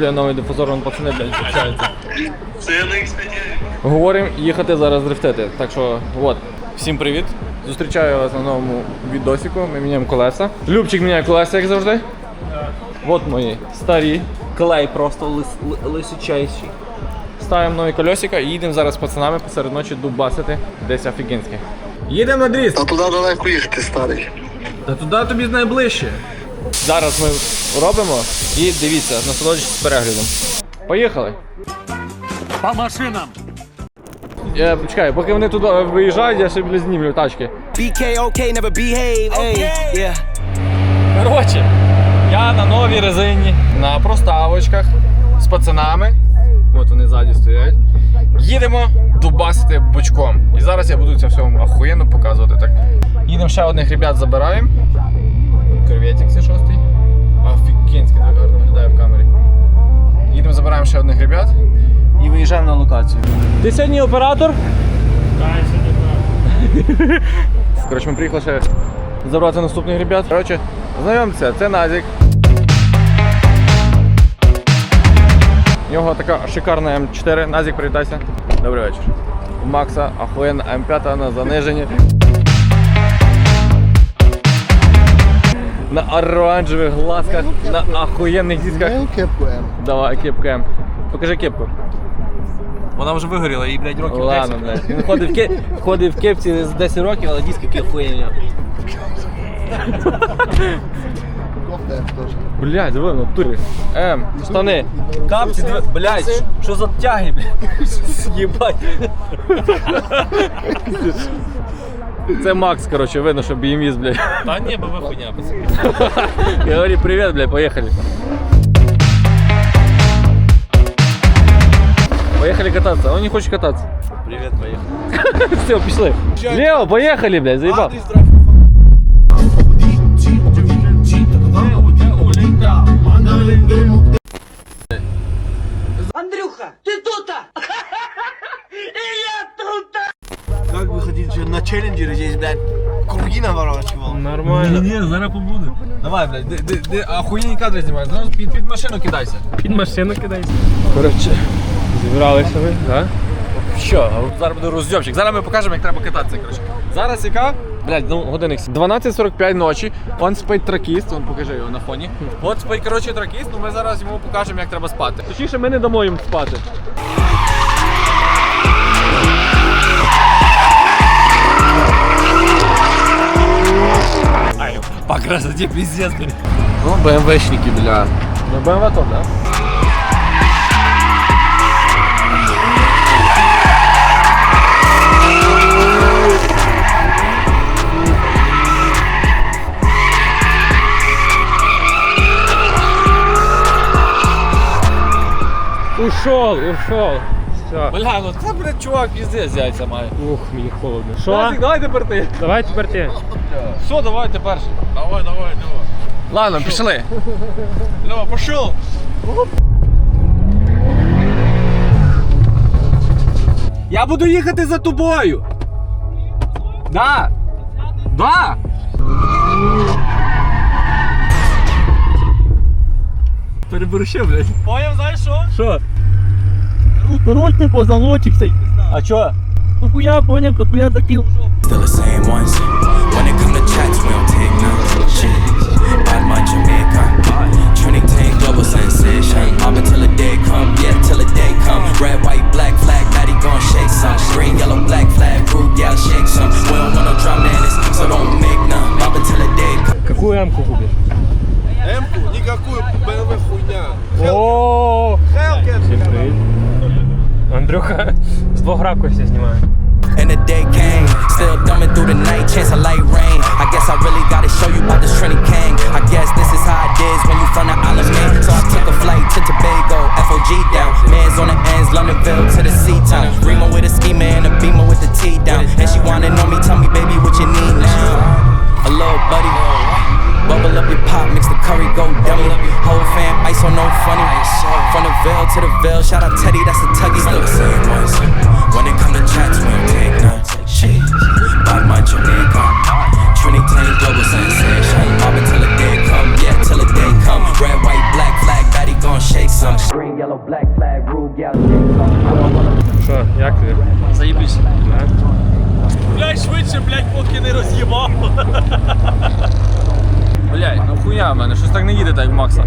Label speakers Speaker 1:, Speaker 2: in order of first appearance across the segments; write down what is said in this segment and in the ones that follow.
Speaker 1: встановлює новий дифузор, вон пацани, блядь, общаються.
Speaker 2: Це я на експедії.
Speaker 1: Говоримо їхати зараз дрифтити. Так що, от, всім привіт. Зустрічаю вас на новому відосіку. Ми міняємо колеса. Любчик міняє колеса, як завжди. От мої старі.
Speaker 3: Клей просто лис, ли- лисичайший.
Speaker 1: Ставимо нові колесика і їдемо зараз з пацанами посеред ночі дубасити десь офігенське. Їдемо на дріст.
Speaker 2: А туди далеко їхати, старий.
Speaker 3: Та туди тобі найближче.
Speaker 1: Зараз ми робимо і дивіться, насолоджуйтесь переглядом. Поїхали!
Speaker 4: По машинам!
Speaker 1: Я почекаю, поки вони туди виїжджають, я ще блядь, знімлю тачки.
Speaker 5: BK okay, never behave. Yeah.
Speaker 1: Коротше, я на новій резині, на проставочках з пацанами. От вони ззаді стоять. Їдемо дубасити бочком. І зараз я буду це все вам охуєнно показувати. Так. Їдемо ще одних ребят забираємо. Корветик це шостий. Офігенський так гарно виглядає в камері. Їдемо забираємо ще одних ребят.
Speaker 3: І виїжджаємо на локацію.
Speaker 1: Ти сьогодні оператор? Коротше, ми приїхали ще забрати наступних ребят. Коротше, знайомця, це Назік. У нього така шикарна М4. Назік, привітайся. Добрий вечір. У Макса охуєнна М5 на заниженні. На оранжевих глазках, на охуєнних дітках. Давай, кепку Покажи кепку.
Speaker 3: Вона вже вигоріла, їй, блядь, років
Speaker 1: Ладно,
Speaker 3: 10.
Speaker 1: блядь. Він ходив в, ке... ходив в кепці з 10 років, але диски які. Блядь, диви, в натурі. М, штани.
Speaker 3: Капці, диви- блядь, що- що за тяги, блядь? Єбать.
Speaker 1: Це Макс, короче, видно, що BMX, блядь.
Speaker 4: Та ні, бо ви хуйня, пацани.
Speaker 1: Я говорю, привет, блядь, поехали. Поехали кататься. Он не хочет кататься.
Speaker 3: Привіт, поїхали.
Speaker 1: Все, пішли. Лео, поехали, блядь, заебал.
Speaker 6: Андрюха, ты тут-то?
Speaker 5: На челленджере здесь, блядь, круги наворачивал?
Speaker 1: Нормально.
Speaker 4: Ні, зараз побуду.
Speaker 1: Давай, блядь, де, де, де охуєнні кадри знімаєш. Зразу під, під машину кидайся.
Speaker 4: Під машину кидайся.
Speaker 1: Коротше, зібралися ви, так? Що, зараз буде роздьомчик. Зараз ми покажемо, як треба кататися. Коротше. Зараз яка? Блядь, ну годинник. 12.45 ночі. Он спить тракіст, он покажи його на фоні. От спить, коротше, тракіст, ну ми зараз йому покажемо, як треба спати. Точніше, ми не дамо їм спати.
Speaker 4: По красоті пиздец, блядь.
Speaker 3: Ну, БМВшники, бля.
Speaker 1: Ну, БМВ то, да? Ушел, ушел. Все. Бля, ну це, блядь, чувак піздець зяйця має.
Speaker 4: Ух, мені холодно. Що?
Speaker 1: Назик, давай тепер ти.
Speaker 4: Давай тепер ти.
Speaker 1: Все, давай ти перший.
Speaker 4: Давай, давай, давай.
Speaker 1: Ладно, пішли.
Speaker 4: Лева, пошел.
Speaker 3: Я буду їхати за тобою. Да. Да.
Speaker 4: Переборщив, блядь.
Speaker 1: Поняв, знаєш що?
Speaker 4: Що?
Speaker 7: Роль ти позолотик цей.
Speaker 3: А чо?
Speaker 7: Ну хуя поняв, как хуя такий.
Speaker 5: Still the same ones. sensation. Mob until the day come, yeah, till the day come. Red, white, black flag, daddy gon' shake some. Green, yellow, black flag, group, yeah, shake some. We don't want no drama in this, so don't make none. Mob until the day come.
Speaker 4: Какую М-ку купиш?
Speaker 8: М-ку? Никакую БМВ хуйня.
Speaker 1: О,
Speaker 8: Хелкет.
Speaker 4: Всім привіт. Андрюха з двох ракурсів знімає.
Speaker 5: And the day came, still dumbing through the night, chance of light rain. I guess I really gotta show you about this Trinity King. I guess this is how it is when you from the island, man. Down. Man's on the ends, Londonville to the sea town. Remo with a ski man, a beamer with the T down. And she wanna know me, tell me, baby, what you need now. A little buddy. Bubble up your pop, mix the curry, go dummy. Whole fam, ice on no funny. From the veil to the veil, shout out Teddy, that's the tuggy. Still the same ones. When it come to chats, we don't take none. Shit. Bad man Jamaica. Trinity global sensation. Mob until the day come, yeah, till the day come. Red, white, black flag, gon' shake some. Green, yellow, black flag, rule,
Speaker 4: Що, як тобі?
Speaker 3: Заїбись.
Speaker 7: Блядь, швидше, блядь, поки не роз'їбав.
Speaker 1: Блядь, ну хуя в мене, щось так не їде, так як Макса.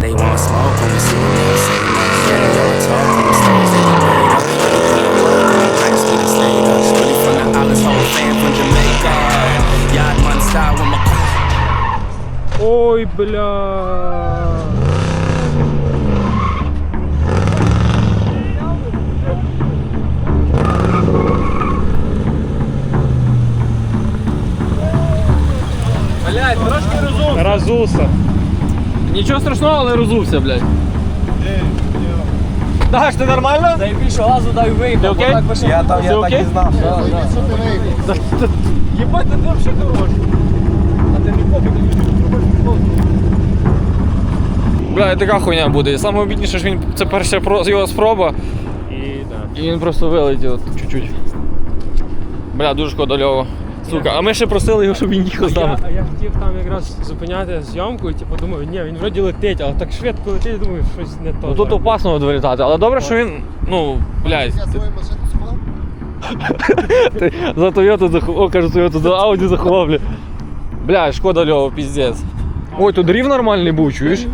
Speaker 5: They want smoke when we see them, they say no. Yeah, they all talk on the stage, they get paid up. Nice with the state. Really from the islands, whole fan from Jamaica. Yard man style with my
Speaker 4: Ой, бля.
Speaker 1: Розув.
Speaker 4: Разуса.
Speaker 1: Нічого страшного, але розувся, блядь. Даш, ти нормально?
Speaker 3: Найбільше газу дай вийти.
Speaker 1: Ти окей?
Speaker 3: Я там,
Speaker 1: Ти
Speaker 3: я так
Speaker 1: окей?
Speaker 3: і знав.
Speaker 1: Єбать, ти взагалі хороший. Бля, така хуйня буде. Саме обідніше, що він це перша про- його спроба,
Speaker 4: І да.
Speaker 1: і він просто вилетів чуть-чуть. Бля, дуже шкода Льова. Сука, а ми ще просили його, щоб він їхав з нами.
Speaker 4: а я хотів там якраз зупиняти зйомку і типу думаю, ні, він вроді летить, але так швидко летить, думаю, щось не то.
Speaker 1: Ну тут опасно от вилітати, але добре, що він, ну, блядь,
Speaker 2: Я свою машину склав.
Speaker 1: ти за Тойоту заховав, о, кажу, Тойоту, за Ауді заховав, бля. Бля, шкода Льова, піздець. Ой, тут рів нормальний був, чуєш?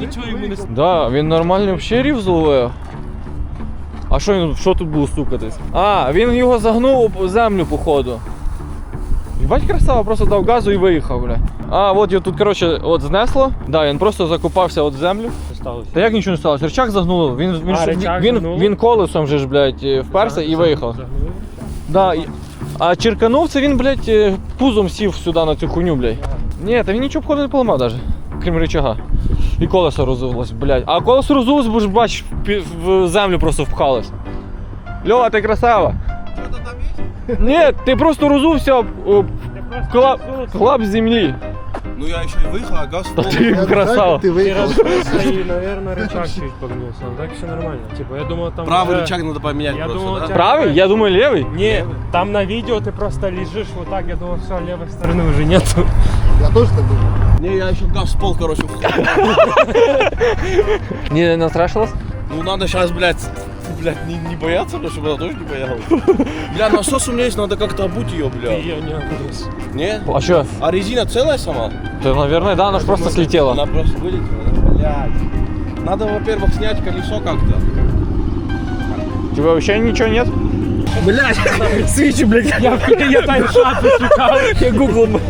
Speaker 4: Нічого йому не
Speaker 1: Да, він нормально взагалі рів зловив. А що він, що тут було стукатись? А, він його загнув об землю, походу. Бать красава, просто дав газу і виїхав, бля. А, от його тут, коротше, от знесло. Да, він просто закопався от в землю.
Speaker 4: сталося.
Speaker 1: Та як нічого не сталося? Рычаг загнуло. Він, він,
Speaker 4: А,
Speaker 1: ж-
Speaker 4: рычаг
Speaker 1: він,
Speaker 4: загнуло?
Speaker 1: він колесом же ж, блядь, е, вперся і виїхав.
Speaker 4: Загнули?
Speaker 1: Да, і- а черканув це він, блядь, е, пузом сів сюди на цю хуйню, блядь. Ні, та він нічого походу не поламав навіть, крім рычага. І колесо розувалось, блядь. А колесо розувалось, бо ж бач, в пі- в землю просто впхалось. Льова, ти красава. Ні, ти просто розувся об, об клап, клап землі.
Speaker 8: Ну я еще и выехал, а газ
Speaker 1: Та
Speaker 8: в
Speaker 1: ти
Speaker 2: Я
Speaker 1: красава.
Speaker 2: Ти
Speaker 4: Ты
Speaker 2: виїхав.
Speaker 4: разулся и, наверное, рычаг чуть погнулся. Ну так все нормально. Типа, я думал там...
Speaker 8: Правый
Speaker 4: уже-
Speaker 8: рычаг надо поменять
Speaker 4: Я
Speaker 8: просто,
Speaker 4: думал,
Speaker 8: да?
Speaker 4: у тебя-
Speaker 1: Правий? Я думаю, лівий.
Speaker 4: Не, там на видео ты просто лежишь вот так, я думал, все, левой стороны уже нету.
Speaker 2: Я теж так думав.
Speaker 8: Не, я еще газ в пол, короче.
Speaker 1: Ні, не настрашилась?
Speaker 8: Ну надо сейчас, блядь, блядь, не, не бояться, потому чтобы она тоже не боялась. Бля, насос у меня есть, надо как-то обуть ее,
Speaker 4: Ты
Speaker 8: бля.
Speaker 4: ее не окунулся.
Speaker 8: Не?
Speaker 1: А що?
Speaker 8: А резина целая сама?
Speaker 1: То, наверное, да, она ж просто слетела.
Speaker 8: Она просто вылетела, да? Блядь. Надо, во-первых, снять колесо как-то.
Speaker 1: У тебя вообще ничего нет?
Speaker 4: Свечи, блядь, я, я таймшат шукав. Я Google,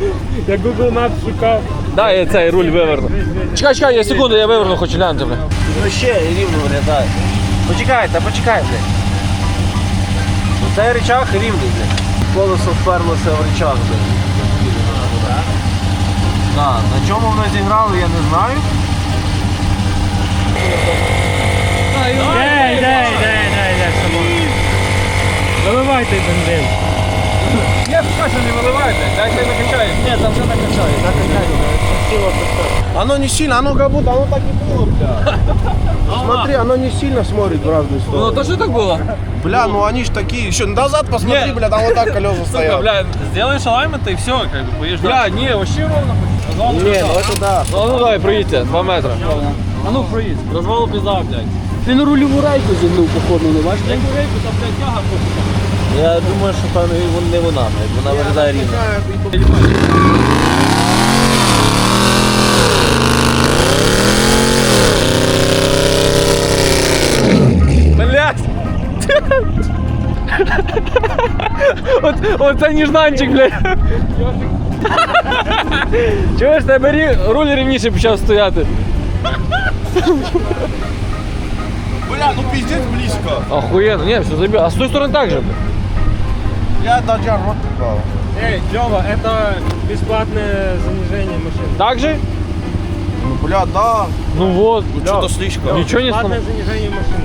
Speaker 4: я Google Maps шукав.
Speaker 1: Да, я цей руль виверну. Чекай, чекай, я секунду, я виверну, хочу глянути, бля.
Speaker 3: Ну ще рівно виглядає. Почекайте, почекайте. Ну, Цей рычаг рівний, блядь. Колесо вперлося в рычаг, блядь. Да, на чому воно зіграло, я не знаю.
Speaker 4: Дай, дай, дай, дай, дай. Виливайте бензин.
Speaker 1: Я скажу, не виливайте, дайте накачаю.
Speaker 3: Ні, там вже накачали, накачали.
Speaker 4: Красиво так.
Speaker 8: Оно не сильно, оно как будто, оно так и было, бля. Смотри, оно не сильно смотрит в разные
Speaker 1: Ну,
Speaker 8: стороны.
Speaker 1: то що так було?
Speaker 8: Бля, ну они ж такие. Еще назад посмотри,
Speaker 1: Не.
Speaker 8: бля, там вот так колеса
Speaker 1: Сука,
Speaker 8: стоят.
Speaker 1: бля, сделаешь алаймент и все, как бы, поедешь Бля, не, вообще ровно.
Speaker 8: Не, ну это да.
Speaker 1: Ну, а ну давай, проїдьте, 2 метри. А ну проїдь, розвалу пізда, блядь.
Speaker 3: Ти на рульову рейку зігнув, походу, не бачиш?
Speaker 1: Як рейку, там, блядь, тяга просто.
Speaker 3: Я думаю, що там і вон- не вона, блядь. Вона виглядає рівно.
Speaker 1: оце ніжданчик, блядь. Чуєш, тебе рі- руль рівніше почав стояти.
Speaker 8: Бля, ну пиздец близко.
Speaker 1: Охуєнно, ні, все забіг. А з тої сторони так же, блядь.
Speaker 8: Я даже рот попал.
Speaker 4: Эй, Лева, это бесплатное занижение машины.
Speaker 1: Так же?
Speaker 8: Ну, бля, да.
Speaker 1: Ну вот.
Speaker 8: Ну, что-то слишком.
Speaker 1: Ничего не
Speaker 4: Бесплатное
Speaker 1: сломал.
Speaker 4: занижение машины.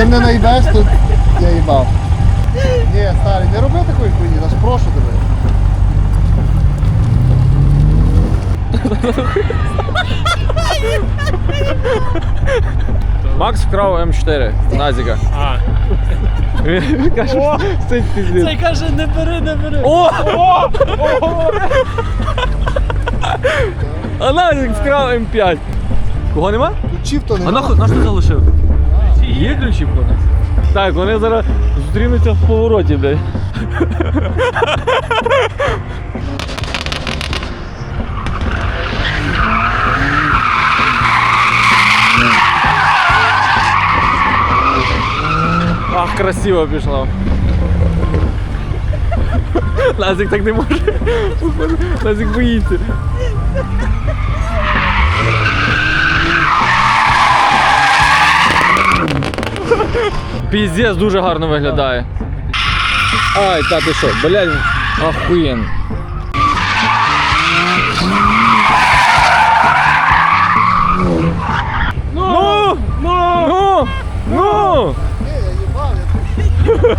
Speaker 2: Ти не наїбеш, то я їбав. Ні, старий, не роби такої хуйні, аж прошу тебе.
Speaker 1: Макс вкрав М4 Назіка.
Speaker 4: А.
Speaker 1: Він каже, це піздець.
Speaker 7: Цей каже, не бери, не бери.
Speaker 1: О! О! О! А Назік вкрав М5. Кого нема?
Speaker 2: То
Speaker 1: А
Speaker 2: нема.
Speaker 1: нахуй, наш ти залишив? Є ключі в нас? Так, вони зараз зустрінуться в повороті, блядь. Ах, красиво пішло. Назик так не може. Назик боїться. Піздець дуже гарно виглядає. Ай, та ти що, блядь, ахуєн. Ну! Ну! Ну! Ну!
Speaker 2: Я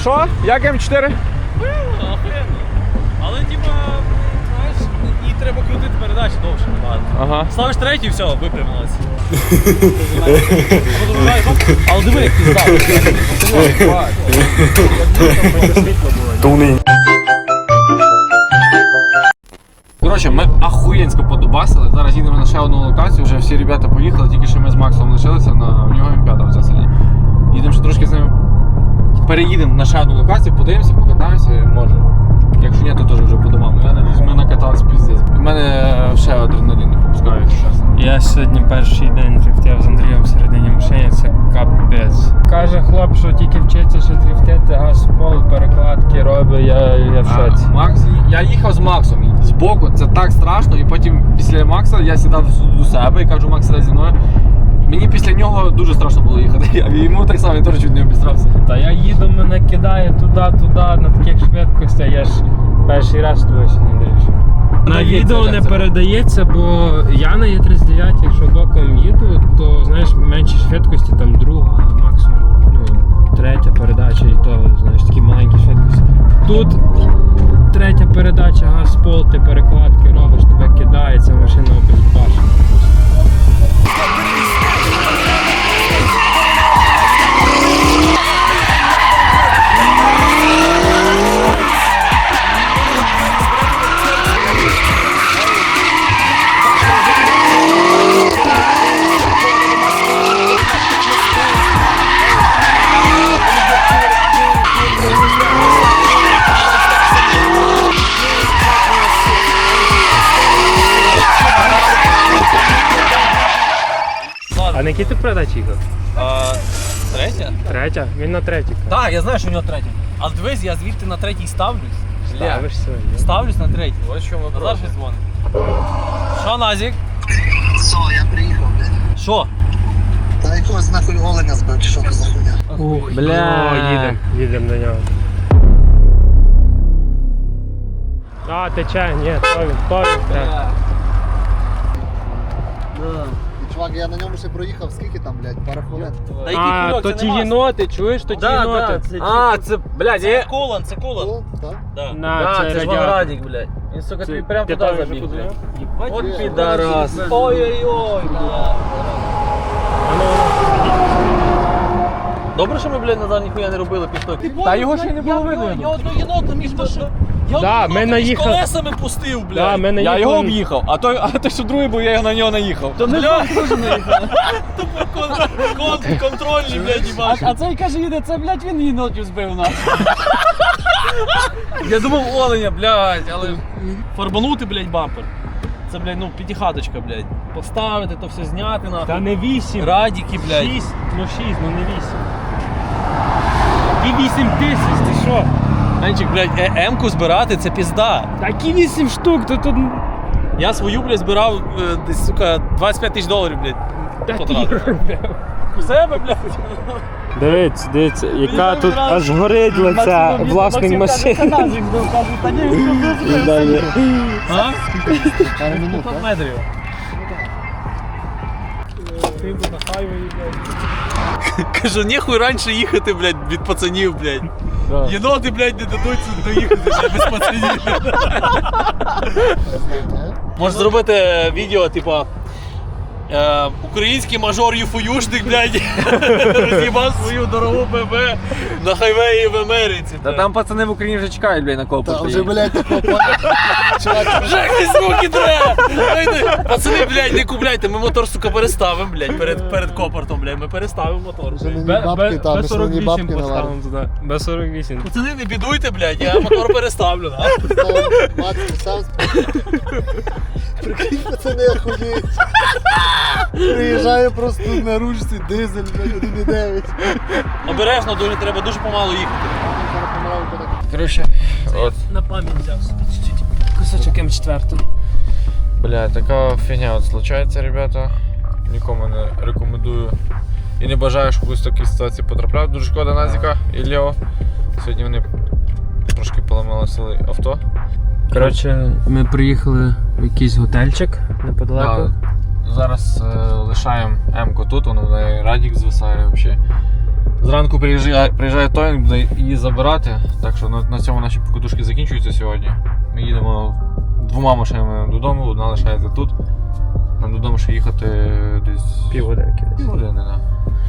Speaker 1: Що? Як М4?
Speaker 7: Охуєнно. Але типа, знаєш, їй треба крутити передачі.
Speaker 1: Ага.
Speaker 7: Ставиш третій, все, випрямилась. Але диви, як ти здав.
Speaker 1: Коротше, ми ахуєнсько подубасили. Зараз їдемо на ще одну локацію. Вже всі ребята поїхали, тільки що ми з Максом лишилися на в нього М5 в селі. Їдемо ще трошки з ним. Переїдемо на ще одну локацію, подивимося, покатаємося, може. Якщо ні, то теж вже по домам. Я надіюсь, ми накатались піздець. У мене ще адреналін не попускає, чесно.
Speaker 4: Я сьогодні перший день дрифтів з Андрієм всередині машини, це капець. Каже хлоп, що тільки вчиться ще дрифтити, газ пол, перекладки робить, я, я в шоці.
Speaker 1: А, Макс, я їхав з Максом збоку, це так страшно, і потім після Макса я сідав до себе і кажу, Макс, зі мною. Мені після нього дуже страшно було їхати. І йому так само він теж чуть не обістрався.
Speaker 4: Та я їду, мене кидає туди-туди на таких швидкостях, я ж перший раз точно не дріжджу. На відео не передається, бо я на Є39, якщо боком їду, то знаєш менші швидкості, там друга, максимум ну, третя передача, і то знаєш такі маленькі швидкості. Тут третя передача, газ пол, ти перекладки робиш, тебе кидається, машина обезбашена. А на якій ти передачі їхав?
Speaker 7: А, Третя?
Speaker 4: Третя? Він на третій.
Speaker 7: Так, я знаю, що у нього третя. Але дивись, я звідти на третій ставлюсь.
Speaker 4: Ставишся.
Speaker 7: Ставлюсь на третій.
Speaker 1: Ось чому
Speaker 7: Назар щось дзвонить. Що, Назік?
Speaker 2: Що, я приїхав, блядь.
Speaker 7: Що?
Speaker 2: Та якогось нахуй оленя збив, чи що це за хуйня?
Speaker 4: Ух,
Speaker 1: Бля.
Speaker 4: О, їдемо, їдемо до нього. А, тече, ні, то він, то він. так.
Speaker 2: Чувак, я на ньому ще проїхав, скільки там, блядь, пара хвилин.
Speaker 7: Та який
Speaker 4: А,
Speaker 7: кульок,
Speaker 4: то
Speaker 7: це
Speaker 4: ті єноти, чуєш, то ті
Speaker 7: Да,
Speaker 4: єноти.
Speaker 7: це,
Speaker 1: А, це, блядь,
Speaker 7: це
Speaker 1: я...
Speaker 7: колон, це колон.
Speaker 2: О, так?
Speaker 7: Да.
Speaker 4: На,
Speaker 1: Да,
Speaker 4: це,
Speaker 1: це ж
Speaker 4: радіатор.
Speaker 1: Блядь. Він, сука, тобі прям туди забіг, блядь. От підарас.
Speaker 7: Ой-ой-ой, бля.
Speaker 4: Ну,
Speaker 7: Добре, що ми, блядь, Назар ніхуя не робили під
Speaker 1: Та його ще й не було видно.
Speaker 7: Я одного єнота між машин. Я
Speaker 4: Да,
Speaker 7: одного
Speaker 4: ми
Speaker 7: між
Speaker 4: наїхали-
Speaker 7: колесами пустив,
Speaker 4: да,
Speaker 7: блядь.
Speaker 4: ми
Speaker 1: Я
Speaker 4: наїхали-
Speaker 1: його об'їхав, а той, а той, що другий був, я його на нього наїхав.
Speaker 7: Та наїхав. Тупо кон- кон- контрольні, блядь, їбаш.
Speaker 9: А цей каже, їде, це, блядь, він єнотів збив нас.
Speaker 7: Я думав оленя, блядь, але фарбанути, блядь, бампер. Це, блядь, ну, п'ятихаточка, блядь. Поставити, то все зняти,
Speaker 4: Та
Speaker 7: нахуй.
Speaker 4: не вісім.
Speaker 7: Радіки, блядь.
Speaker 4: Шість, ну шість, ну не вісім. І вісім тисяч, ти що?
Speaker 7: Менчик, блядь, е- М-ку збирати це пізда.
Speaker 4: Такі вісім штук, то тут...
Speaker 7: Я свою, блядь, збирав е, десь, сука, 25 тисяч доларів, блядь. потратив. У себе, блядь.
Speaker 4: Дивіться, дивіться, яка тут аж горить лице власних машин.
Speaker 7: А?
Speaker 2: Пару минут,
Speaker 7: 500 метрів.
Speaker 4: стоїмо на хайвеї, блядь.
Speaker 7: Кажу, ніхуй раніше їхати, блядь, від пацанів, блядь.
Speaker 4: Да.
Speaker 7: Єноти, блядь, не дадуть доїхати ще без пацанів. Можеш зробити відео, типа. Е, український мажор юфоюшник, блядь, роз'їбав свою дорогу ББ на хайвеї в Америці.
Speaker 1: Та там пацани в Україні вже чекають, блядь, на кого
Speaker 2: Та вже, блядь, такого Чувак,
Speaker 7: Вже якісь звуки треба! Знаєте, Пацани, блядь, не купляйте, ми мотор, сука, переставимо, блядь, перед, перед копортом, блядь, ми переставимо мотор.
Speaker 2: вже не бабки там,
Speaker 4: Без
Speaker 2: вже не
Speaker 4: 48
Speaker 2: бабки наварять.
Speaker 4: поставимо туди. Без 48.
Speaker 7: Пацани, не бідуйте, блядь, я мотор переставлю, да?
Speaker 2: Сам Прикинь, пацани охуєють. Приїжджає просто на ручці, дизель, блядь, 1,9.
Speaker 7: Обережно дуже треба дуже помало їхати.
Speaker 1: Коротше, от,
Speaker 4: На пам'ять взяв собі чуть-чуть. Кусочок М4.
Speaker 1: бля, така фігня от случається, ребята. Нікому не рекомендую. І не бажаю, щоб хтось в такі ситуації потрапляв. Дуже шкода Назіка і Лео. Сьогодні вони трошки поламали сили авто.
Speaker 4: Коротше, ми приїхали в якийсь готельчик неподалеку.
Speaker 1: Да, зараз е, лишаємо М-ку тут, воно в неї радік звисає взагалі. Зранку приїжджає, приїжджає той, буде її забирати. Так що на, на цьому наші покутушки закінчуються сьогодні. Ми їдемо двома машинами додому, одна лишається тут. Нам додому ще їхати десь
Speaker 4: Півгодинки десь.
Speaker 1: години, да.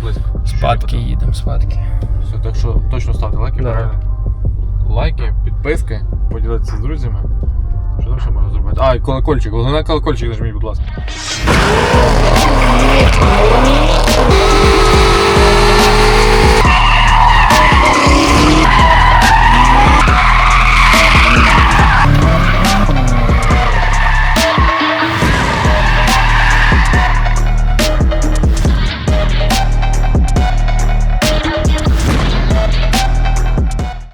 Speaker 1: близько.
Speaker 4: Спадки їдемо, спадки.
Speaker 1: Все, так що точно ставте лайки,
Speaker 4: Да.
Speaker 1: правильно? Лайки, підписки, поділитися з друзями там ще можна зробити. А, колокольчик, головне колокольчик нажміть, будь ласка.